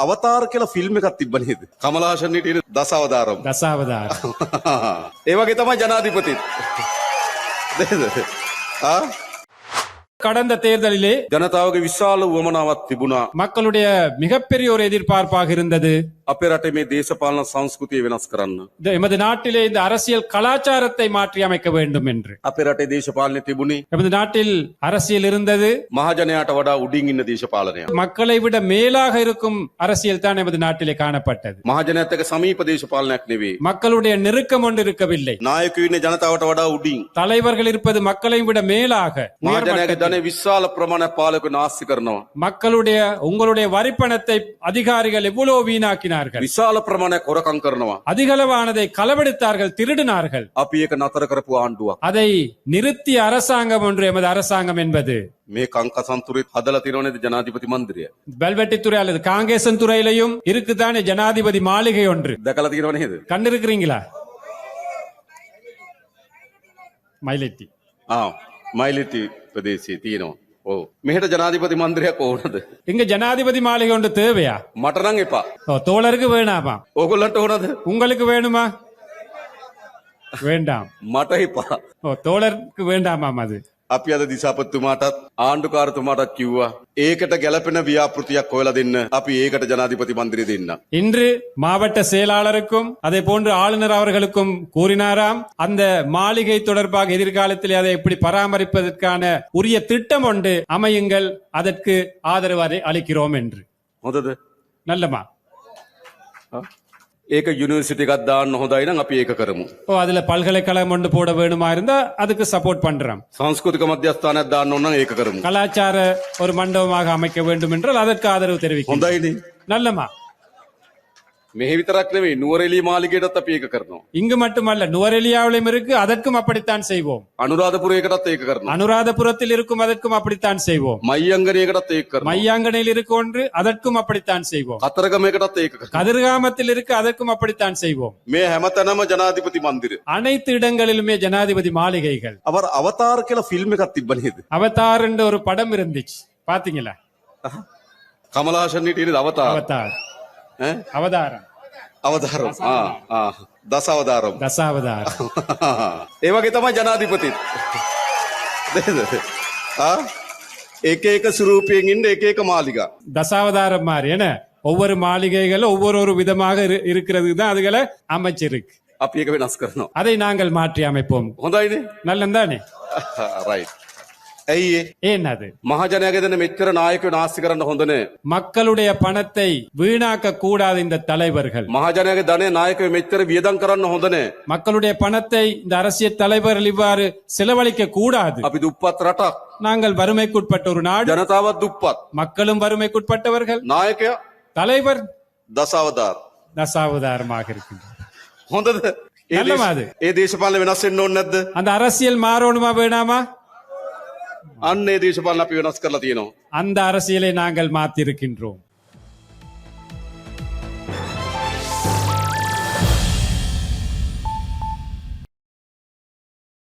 අවතාර කියලා ෆිල්ම් එකක් තිබ්බ නේද? කමලහාසන් හිටියේ දසවදාරම්. தசாவதாரம் ඒ වගේ තමයි ජනාධිපතිත්. නේද? ආ கடந்த தேர்தலிலே ජනතාවගේ විශාල උවමනාවක් තිබුණා. மக்களுடைய மிகப்பெரிய ஒரு எதிர்பார்ப்பாக இருந்தது අපේ රටේ මේ දේශපාලන සංස්කෘතිය වෙනස් කරන්න. இந்த எமது நாட்டிலே இந்த அரசியல் கலாச்சாரத்தை மாற்றி அமைக்க வேண்டும் என்று අපේ රටේ දේශපාලනය තිබුණේ எமது நாட்டில் அரசியல் இருந்தது මහජනයාට වඩා උඩින් ඉන්න දේශපාලනය. மக்களை விட மேலாக இருக்கும் அரசியல் தான் எமது நாட்டிலே காணப்பட்டது මහජනයත් එක්ක සමීප දේශපාලනයක් නෙවෙයි. மக்களுடைய நெருக்கம் ஒன்று இருக்கவில்லை නායකයෝ ඉන්නේ ජනතාවට වඩා උඩින්. தலைவர்கள் இருப்பது மக்களை விட மேலாக உயர் මහජනයාගේ மட்டத்தில். ධනෙ විශාල ප්‍රමාණයක් පාලක නාස්ති කරනවා. மக்களுடைய உங்களுடைய வரிப்பணத்தை அதிகாரிகள் எவ்வளவு வீணாக்கினார்கள் විශාල ප්‍රමාණයක් හොරකම් කරනවා. அதிகளவானதை களவெடுத்தார்கள் திருடினார்கள் අපි ඒක නතර කරපු ආණ්ඩුවක්. அதை நிறுத்திய அரசாங்கம் ஒன்று எமது அரசாங்கம் என்பது මේ කංකසන්තුරෙත් හදලා තියෙනවනේද ජනාධිපති මන්දිරය. வெல்வெட்டித்துறை அல்லது காங்கேசன் துறையிலையும் இருக்குதானே ஜனாதிபதி மாளிகை ஒன்று දැකලා තියෙනව නේද? கண்டிருக்கிறீங்களா மயிலெட்டி ආ මයිලිටි ප්‍රදේශයේ තියෙනවා. ඔව්. මෙහෙට ජනාධිපති මන්දිරයක් ඕනද? இங்க ஜனாதிபதி மாளிகை ஒன்று தேவையா මට නම් එපා. ஓ, தோழருக்கு வேணாமா ඕගොල්ලන්ට ඕනද? உங்களுக்கு வேணுமா வேண்டாம் මට එපා. ஓ தோழருக்கு வேண்டாமாம் அது අපි අද දිසාපතිතුමාටත් ආණ්ඩුකාරතුමාටත් කිව්වා ඒකට ගැලපෙන ව්‍යාපෘතියක් හොයලා දෙන්න. අපි ඒකට ජනාධිපති මන්දිරය දෙන්න. இன்று மாவட்ட செயலாளருக்கும் அதே போன்று ஆளுநர் அவர்களுக்கும் கூறினாராம் அந்த மாளிகை தொடர்பாக எதிர்காலத்தில் அதை எப்படி பராமரிப்பதற்கான உரிய திட்டம் ஒன்று அமையுங்கள் அதற்கு ஆதரவு அதை அளிக்கிறோம் என்று හොඳද? நல்லமா ආ? ඒක යුනිවර්සිටි එකක් දාන්න හොඳයි නම් අපි ඒක කරමු. ஓ அதுல பல்கலைக்கழகம் ஒன்று போட வேணுமா இருந்தா அதுக்கு சப்போர்ட் பண்றோம் සංස්කෘතික මධ්‍යස්ථානයක් දාන්න ඕන නම් ඒක කරමු. கலாச்சார ஒரு மண்டபமாக அமைக்க வேண்டும் என்றால் அதற்கு ஆதரவு தெரிவிக்கும் හොඳයිනේ. நல்லமா මෙහෙ විතරක් නෙවෙයි නුවරඑළිය මාලිගයටත් අපි ඒක කරනවා. இங்கு மட்டுமல்ல நுவரெலியாவிலும் இருக்கு அதற்கும் அப்படித்தான் செய்வோம் අනුරාධපුරයකටත් ඒක කරනවා. அனுராதபுரத்தில் இருக்கும் அதற்கும் அப்படித்தான் செய்வோம் මයියංගනයකටත් ඒක කරනවා. மையாங்கனையில் இருக்கு ஒன்று அதற்கும் அப்படித்தான் செய்வோம் කතරගමයකටත් ඒක කරනවා. கதிர்காமத்தில் இருக்கு அதற்கும் அப்படித்தான் செய்வோம் මේ හැමතැනම ජනාධිපති මන්දිර. அனைத்து இடங்களிலுமே ஜனாதிபதி மாளிகைகள் அவர் අවතාර කියලා ෆිල්ම් එකක් තිබ්බ නේද? அவதார் என்ற ஒரு படம் இருந்துச்சு பாத்தீங்களா කමලහාසන් හිටියේ අවතාර. அவதார் ඈ? அவதாரம் අවතාරම්. ආ ආ දසවදාරම්. தசாவதாரம் ඒ වගේ තමයි ජනාධිපතිත්. නේද? ආ එක එක ස්වරූපයෙන් ඉන්න එක එක මාලිගා. தசாவதாரம் மாதிரி என்ன ஒவ்வொரு மாளிகைகள் ஒவ்வொரு ஒரு விதமாக இரு- இருக்கிறது தான் அதுகளை அமைச்சிருக்கு අපි ඒක වෙනස් කරනවා. அதை நாங்கள் மாற்றி அமைப்போம் හොඳයිනේ? நல்லந்தானே රයිට්. ඇයි ඒ? ஏன் அது මහජනයාගේ දෙන මෙච්චර නායකයෝ නාස්ති කරන්න හොඳ නෑ. மக்களுடைய பணத்தை வீணாக்க கூடாது இந்த தலைவர்கள் මහජනයාගේ ධනය නායකයෝ මෙච්චර වියදම් කරන්න හොඳ නෑ. மக்களுடைய பணத்தை இந்த அரசியல் தலைவர்கள் இவ்வாறு செலவழிக்க கூடாது අපි දුප්පත් රටක්. நாங்கள் வறுமைக்குட்பட்ட ஒரு நாடு ජනතාවත් දුප්පත්. மக்களும் வறுமைக்குட்பட்டவர்கள் නායකයා தலைவர் දසවදාර. தசாவதாரமாக இருக்கின்றார் හොඳද? ඒ நல்லமா දේශ- அது. ඒ දේශපාලන වෙනස් වෙන්න ඕනේ නැද්ද? அந்த அரசியல் மாறணுமா வேணாமா அன்னைய தீசுபால் நப்பி வினஸ் தீனோ அந்த அரசியலை நாங்கள் மாத்திருக்கின்றோம்.